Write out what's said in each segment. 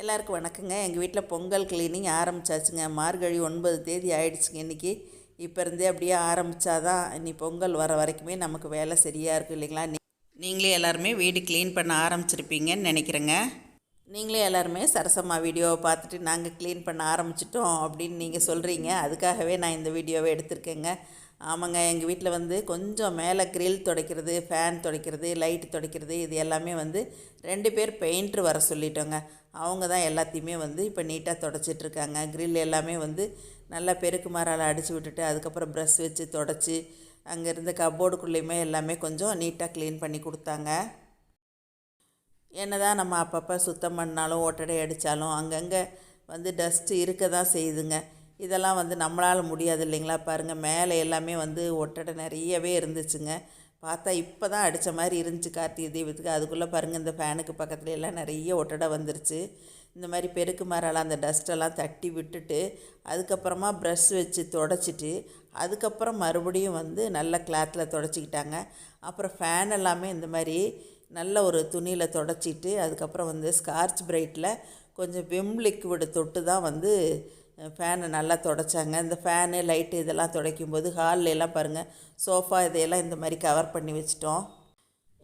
எல்லாருக்கும் வணக்கங்க. எங்கள் வீட்டில் பொங்கல் கிளீனிங் ஆரம்பிச்சாச்சுங்க. மார்கழி ஒன்பது தேதி ஆயிடுச்சுங்க இன்றைக்கி இப்போ இருந்தே அப்படியே ஆரம்பித்தாதான் இனி பொங்கல் வர வரைக்குமே நமக்கு வேலை சரியாக இருக்கும் இல்லைங்களா? நீ- நீங்களே எல்லாருமே வீடு க்ளீன் பண்ண ஆரம்பிச்சிருப்பீங்கன்னு நினைக்கிறேங்க. நீங்களே எல்லாருமே சரசம்மா வீடியோவை பார்த்துட்டு நாங்கள் க்ளீன் பண்ண ஆரம்பிச்சிட்டோம் அப்படின்னு நீங்கள் சொல்கிறீங்க அதுக்காகவே நான் இந்த வீடியோவை எடுத்திருக்கேங்க. ஆமாங்க எங்கள் வீட்டில் வந்து கொஞ்சம் மேலே கிரில் துடைக்கிறது ஃபேன் துடைக்கிறது லைட் துடைக்கிறது இது எல்லாமே வந்து ரெண்டு பேர் பெயிண்ட்ரு வர சொல்லிட்டோங்க. அவங்க தான் எல்லாத்தையுமே வந்து இப்போ நீட்டாக தொடச்சிட்ருக்காங்க கிரில் எல்லாமே வந்து நல்லா பெருக்கு மரால் அடித்து விட்டுட்டு அதுக்கப்புறம் ப்ரஷ் வச்சு தொடச்சி அங்கே இருந்த கபோர்டுக்குள்ளேயுமே எல்லாமே கொஞ்சம் நீட்டாக க்ளீன் பண்ணி கொடுத்தாங்க. என்ன தான் நம்ம அப்பப்போ சுத்தம் பண்ணாலும் ஓட்டடை அடித்தாலும் அங்கங்கே வந்து டஸ்ட்டு இருக்க தான் செய்யுதுங்க. இதெல்லாம் வந்து நம்மளால் முடியாது இல்லைங்களா? பாருங்கள் மேலே எல்லாமே வந்து ஒட்டடை நிறையவே இருந்துச்சுங்க. பார்த்தா இப்போ தான் அடித்த மாதிரி இருந்துச்சு கார்த்திகை தீபத்துக்கு. அதுக்குள்ளே பாருங்கள் இந்த ஃபேனுக்கு பக்கத்துல எல்லாம் நிறைய ஒட்டடை வந்துருச்சு. இந்த மாதிரி பெருக்கு மரால அந்த டஸ்ட்டெல்லாம் தட்டி விட்டுட்டு அதுக்கப்புறமா ப்ரஷ் வச்சு தொடச்சிட்டு அதுக்கப்புறம் மறுபடியும் வந்து நல்ல கிளாத்தில் தொடச்சிக்கிட்டாங்க. அப்புறம் ஃபேன் எல்லாமே இந்த மாதிரி நல்ல ஒரு துணியில் தொடச்சிட்டு அதுக்கப்புறம் வந்து ஸ்கார்ச் பிரைட்டில் கொஞ்சம் விம் லிக்விடு தொட்டு தான் வந்து ஃபேனை நல்லா தொடச்சாங்க. இந்த ஃபேனு லைட்டு இதெல்லாம் துடைக்கும் போது ஹாலில் எல்லாம் பாருங்கள் சோஃபா இதையெல்லாம் இந்த மாதிரி கவர் பண்ணி வச்சிட்டோம்.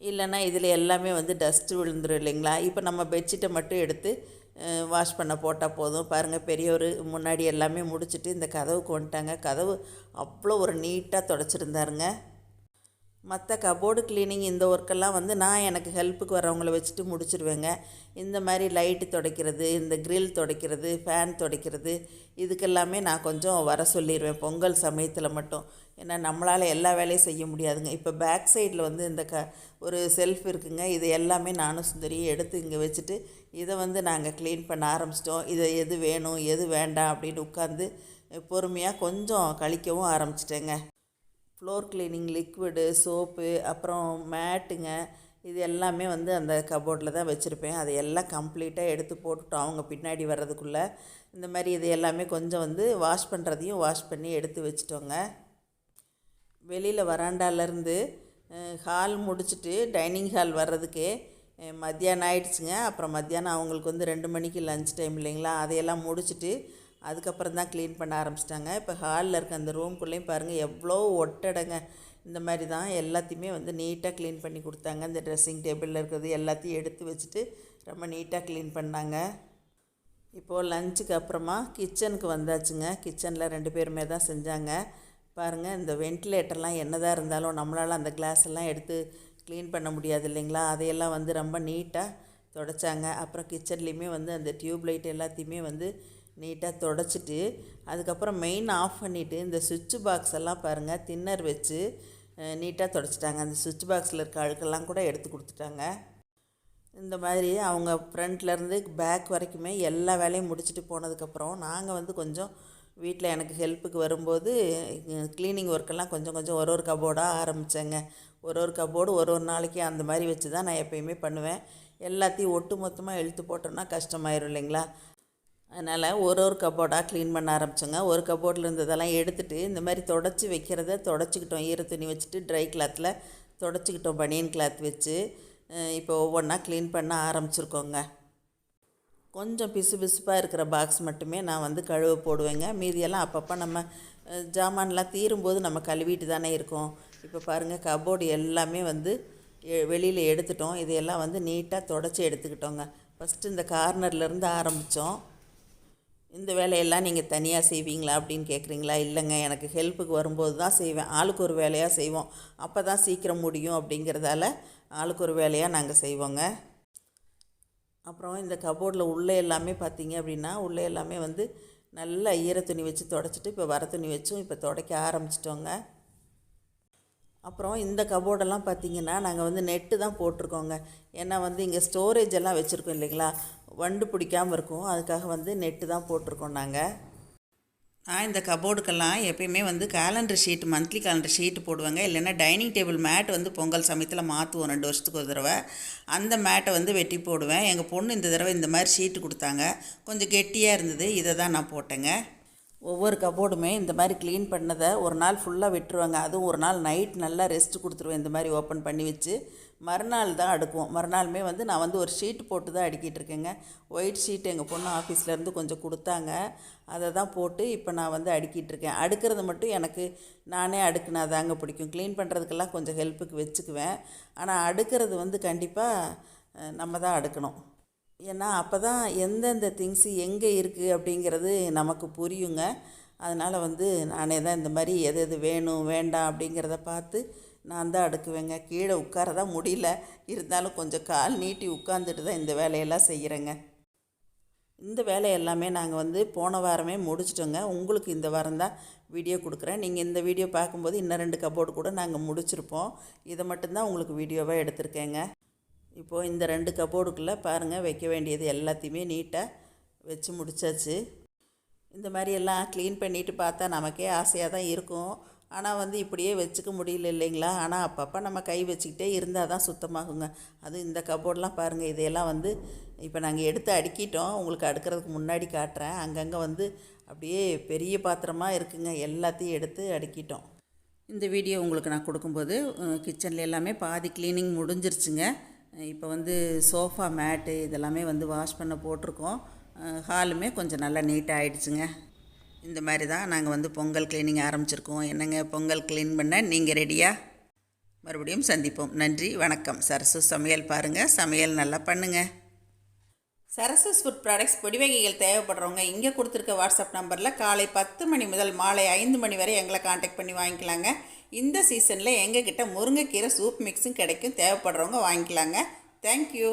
இல்லைன்னா இதில் எல்லாமே வந்து டஸ்ட்டு விழுந்துரும் இல்லைங்களா? இப்போ நம்ம பெட்ஷீட்டை மட்டும் எடுத்து வாஷ் பண்ண போட்டால் போதும். பாருங்கள் பெரியவர் முன்னாடி எல்லாமே முடிச்சுட்டு இந்த கதவுக்கு வந்துட்டாங்க. கதவு அவ்வளோ ஒரு நீட்டாக தொடச்சிருந்தாருங்க. மற்ற கபோர்டு க்ளீனிங் இந்த ஒர்க்கெல்லாம் வந்து நான் எனக்கு ஹெல்ப்புக்கு வரவங்கள வச்சுட்டு முடிச்சிருவேங்க. இந்த மாதிரி லைட்டு துடைக்கிறது இந்த க்ரில் துடைக்கிறது ஃபேன் துடைக்கிறது இதுக்கெல்லாமே நான் கொஞ்சம் வர சொல்லிடுவேன் பொங்கல் சமயத்தில் மட்டும். ஏன்னா நம்மளால் எல்லா வேலையும் செய்ய முடியாதுங்க. இப்போ பேக் சைடில் வந்து இந்த க ஒரு செல்ஃப் இருக்குங்க. இது எல்லாமே நானும் சுந்தரியும் எடுத்து இங்கே வச்சுட்டு இதை வந்து நாங்கள் க்ளீன் பண்ண ஆரம்பிச்சிட்டோம். இதை எது வேணும் எது வேண்டாம் அப்படின்னு உட்காந்து பொறுமையாக கொஞ்சம் கழிக்கவும் ஆரம்பிச்சிட்டேங்க. ஃப்ளோர் க்ளீனிங் லிக்விடு சோப்பு அப்புறம் மேட்டுங்க இது எல்லாமே வந்து அந்த கபோர்டில் தான் வச்சுருப்பேன். அதை எல்லாம் கம்ப்ளீட்டாக எடுத்து போட்டுட்டோம். அவங்க பின்னாடி வர்றதுக்குள்ளே இந்த மாதிரி இது எல்லாமே கொஞ்சம் வந்து வாஷ் பண்ணுறதையும் வாஷ் பண்ணி எடுத்து வச்சிட்டோங்க. வெளியில் வராண்டாலேருந்து ஹால் முடிச்சுட்டு டைனிங் ஹால் வர்றதுக்கே மத்தியானம் ஆயிடுச்சுங்க. அப்புறம் மத்தியானம் அவங்களுக்கு வந்து ரெண்டு மணிக்கு லஞ்ச் டைம் இல்லைங்களா? அதையெல்லாம் முடிச்சுட்டு அதுக்கப்புறம் தான் க்ளீன் பண்ண ஆரம்பிச்சிட்டாங்க. இப்போ ஹாலில் இருக்க அந்த ரூம்குள்ளேயும் பாருங்கள் எவ்வளோ ஒட்டடைங்க. இந்த மாதிரி தான் எல்லாத்தையுமே வந்து நீட்டாக க்ளீன் பண்ணி கொடுத்தாங்க. இந்த ட்ரெஸ்ஸிங் டேபிளில் இருக்கிறது எல்லாத்தையும் எடுத்து வச்சுட்டு ரொம்ப நீட்டாக க்ளீன் பண்ணாங்க. இப்போது லஞ்சுக்கு அப்புறமா கிச்சனுக்கு வந்தாச்சுங்க. கிச்சனில் ரெண்டு பேருமே தான் செஞ்சாங்க. பாருங்கள் இந்த வென்டிலேட்டர்லாம் என்னதான் இருந்தாலும் நம்மளால் அந்த கிளாஸ் எல்லாம் எடுத்து க்ளீன் பண்ண முடியாது இல்லைங்களா? அதையெல்லாம் வந்து ரொம்ப நீட்டாக தொடச்சாங்க. அப்புறம் கிச்சன்லேயுமே வந்து அந்த டியூப் லைட் எல்லாத்தையுமே வந்து நீட்டாக தொடச்சிட்டு அதுக்கப்புறம் மெயின் ஆஃப் பண்ணிவிட்டு இந்த சுவிட்ச் பாக்ஸ் எல்லாம் பாருங்கள் தின்னர் வச்சு நீட்டாக தொடச்சிட்டாங்க. அந்த சுவிட்ச் பாக்ஸில் இருக்க அழுக்கெல்லாம் கூட எடுத்து கொடுத்துட்டாங்க. இந்த மாதிரி அவங்க ஃப்ரண்ட்லேருந்து பேக் வரைக்குமே எல்லா வேலையும் முடிச்சுட்டு போனதுக்கப்புறம் நாங்கள் வந்து கொஞ்சம் வீட்டில் எனக்கு ஹெல்ப்புக்கு வரும்போது க்ளீனிங் ஒர்க்கெல்லாம் கொஞ்சம் கொஞ்சம் ஒரு ஒரு கபோர்டாக ஆரம்பித்தேங்க ஒரு ஒரு கபோர்டு ஒரு ஒரு நாளைக்கு அந்த மாதிரி வச்சு தான் நான் எப்பயுமே பண்ணுவேன். எல்லாத்தையும் ஒட்டு மொத்தமாக இழுத்து போட்டோம்னா கஷ்டமாயிரும் இல்லைங்களா? அதனால் ஒரு ஒரு கபோர்டாக க்ளீன் பண்ண ஆரம்பித்தோங்க ஒரு கபோர்டில் இருந்ததெல்லாம் எடுத்துகிட்டு இந்த மாதிரி தொடச்சி வைக்கிறத தொடச்சிக்கிட்டோம். ஈர துணி வச்சுட்டு ட்ரை கிளாத்தில் தொடச்சிக்கிட்டோம். பனியன் கிளாத் வச்சு இப்போ ஒவ்வொன்றா க்ளீன் பண்ண ஆரம்பிச்சிருக்கோங்க. கொஞ்சம் பிசு பிசுப்பாக இருக்கிற பாக்ஸ் மட்டுமே நான் வந்து கழுவ போடுவேங்க. மீதியெல்லாம் அப்பப்போ நம்ம ஜாமான்லாம் தீரும்போது நம்ம கழுவிட்டு தானே இருக்கோம். இப்போ பாருங்கள் கபோர்டு எல்லாமே வந்து வெளியில் எடுத்துட்டோம். இதையெல்லாம் வந்து நீட்டாக தொடச்சி எடுத்துக்கிட்டோங்க. ஃபஸ்ட்டு இந்த கார்னர்லேருந்து ஆரம்பித்தோம் இந்த வேலையெல்லாம் நீங்கள் தனியாக செய்வீங்களா அப்படின்னு கேட்குறீங்களா இல்லைங்க எனக்கு ஹெல்ப்புக்கு வரும்போது தான் செய்வேன். ஆளுக்கு ஒரு வேலையாக செய்வோம். அப்போ தான் சீக்கிரம் முடியும் அப்படிங்கிறதால ஆளுக்கு ஒரு வேலையாக நாங்கள் செய்வோங்க. அப்புறம் இந்த கபோர்டில் உள்ளே எல்லாமே பார்த்தீங்க அப்படின்னா உள்ளே எல்லாமே வந்து நல்லா ஈர துணி வச்சு தொடச்சிட்டு இப்போ வர துணி வச்சும் இப்போ துடைக்க ஆரம்பிச்சிட்டோங்க. அப்புறம் இந்த கபோர்டெல்லாம் பார்த்தீங்கன்னா நாங்கள் வந்து நெட்டு தான் போட்டிருக்கோங்க. ஏன்னா வந்து இங்கே ஸ்டோரேஜ் எல்லாம் வச்சுருக்கோம் இல்லைங்களா? வண்டு பிடிக்காமல் இருக்கும். அதுக்காக வந்து நெட்டு தான் போட்டிருக்கோம் நாங்கள் நான் இந்த கபோர்டுக்கெல்லாம் எப்பயுமே வந்து calendar sheet monthly calendar sheet போடுவாங்க. இல்லைன்னா டைனிங் டேபிள் மேட் வந்து பொங்கல் சமயத்தில் மாற்றுவோம் ரெண்டு வருஷத்துக்கு ஒரு தடவை. அந்த மேட்டை வந்து வெட்டி போடுவேன். எங்கள் பொண்ணு இந்த தடவை இந்த மாதிரி ஷீட்டு கொடுத்தாங்க. கொஞ்சம் கெட்டியாக இருந்தது. இதை தான் நான் போட்டேங்க. ஒவ்வொரு கபோர்டுமே இந்த மாதிரி க்ளீன் பண்ணதை ஒரு நாள் ஃபுல்லாக விட்டுருவாங்க. அதுவும் ஒரு நாள் நைட் நல்லா ரெஸ்ட் கொடுத்துருவேன் இந்த மாதிரி ஓப்பன் பண்ணி வச்சு. மறுநாள் தான் அடுக்குவோம். மறுநாளுமே வந்து நான் வந்து ஒரு ஷீட் போட்டு தான் அடுக்கிட்டு இருக்கேங்க. ஒயிட் ஷீட் எங்கள் பொண்ணு ஆஃபீஸ்லேருந்து கொஞ்சம் கொடுத்தாங்க. அதை தான் போட்டு இப்போ நான் வந்து அடுக்கிட்டு இருக்கேன். அடுக்கிறது மட்டும் எனக்கு நானே அடுக்குனா தாங்க பிடிக்கும். க்ளீன் பண்ணுறதுக்கெல்லாம் கொஞ்சம் ஹெல்ப்புக்கு வச்சுக்குவேன். ஆனால் அடுக்கிறது வந்து கண்டிப்பாக நம்ம தான் அடுக்கணும். ஏன்னா அப்போ தான் எந்தெந்த திங்ஸு எங்கே இருக்குது அப்படிங்கிறது நமக்கு புரியுங்க. அதனால் வந்து நானே தான் இந்த மாதிரி எது எது வேணும் வேண்டாம் அப்படிங்கிறத பார்த்து நான் தான் அடுக்குவேங்க. கீழே உட்கார தான் முடியல. இருந்தாலும் கொஞ்சம் கால் நீட்டி உட்காந்துட்டு தான் இந்த வேலையெல்லாம் செய்கிறேங்க இந்த வேலை எல்லாமே நாங்கள் வந்து போன வாரமே முடிச்சிட்டோங்க. உங்களுக்கு இந்த வாரம் தான் வீடியோ கொடுக்குறேன். நீங்கள் இந்த வீடியோ பார்க்கும்போது இன்னும் ரெண்டு கபோர்டு கூட நாங்கள் முடிச்சிருப்போம். இதை மட்டும்தான் உங்களுக்கு வீடியோவாக எடுத்திருக்கேங்க. இப்போது இந்த ரெண்டு கபோர்டுக்குள்ளே பாருங்கள் வைக்க வேண்டியது எல்லாத்தையுமே நீட்டாக வச்சு முடிச்சாச்சு. இந்த மாதிரி எல்லாம் க்ளீன் பண்ணிவிட்டு பார்த்தா நமக்கே ஆசையாக தான் இருக்கும். ஆனால் வந்து இப்படியே வச்சுக்க முடியல இல்லைங்களா? ஆனால் அப்பப்போ நம்ம கை வச்சுக்கிட்டே இருந்தால் தான் சுத்தமாகுங்க. அது இந்த கபோர்டெலாம் பாருங்கள் இதையெல்லாம் வந்து இப்போ நாங்கள் எடுத்து அடுக்கிட்டோம். உங்களுக்கு அடுக்கிறதுக்கு முன்னாடி காட்டுறேன். அங்கங்கே வந்து அப்படியே பெரிய பாத்திரமாக இருக்குங்க. எல்லாத்தையும் எடுத்து அடுக்கிட்டோம். இந்த வீடியோ உங்களுக்கு நான் கொடுக்கும்போது கிச்சனில் எல்லாமே பாதி க்ளீனிங் முடிஞ்சிருச்சுங்க. இப்போ வந்து சோஃபா மேட்டு இதெல்லாமே வந்து வாஷ் பண்ண போட்டிருக்கோம். ஹாலுமே கொஞ்சம் நல்லா நீட்டாக ஆகிடுச்சுங்க இந்த மாதிரி தான் நாங்கள் வந்து பொங்கல் க்ளீனிங் ஆரம்பிச்சிருக்கோம். என்னங்க பொங்கல் க்ளீன் பண்ண? நீங்கள் ரெடியாக மறுபடியும் சந்திப்போம். நன்றி வணக்கம். சரசு சமையல் பாருங்கள் சமையல் நல்லா பண்ணுங்கள் சரசஸ் ஃபுட் ப்ராடக்ட்ஸ் பொடி வகைகள் தேவைப்படுறவங்க இங்கே கொடுத்துருக்க வாட்ஸ்அப் நம்பரில் காலை பத்து மணி முதல் மாலை ஐந்து மணி வரை எங்களை காண்டாக்ட் பண்ணி வாங்கிக்கலாங்க. இந்த சீசனில் எங்ககிட்ட முருங்கைக்கீரை சூப் மிக்ஸும் கிடைக்கும் தேவைப்படுறவங்க வாங்கிக்கலாங்க. தேங்க்யூ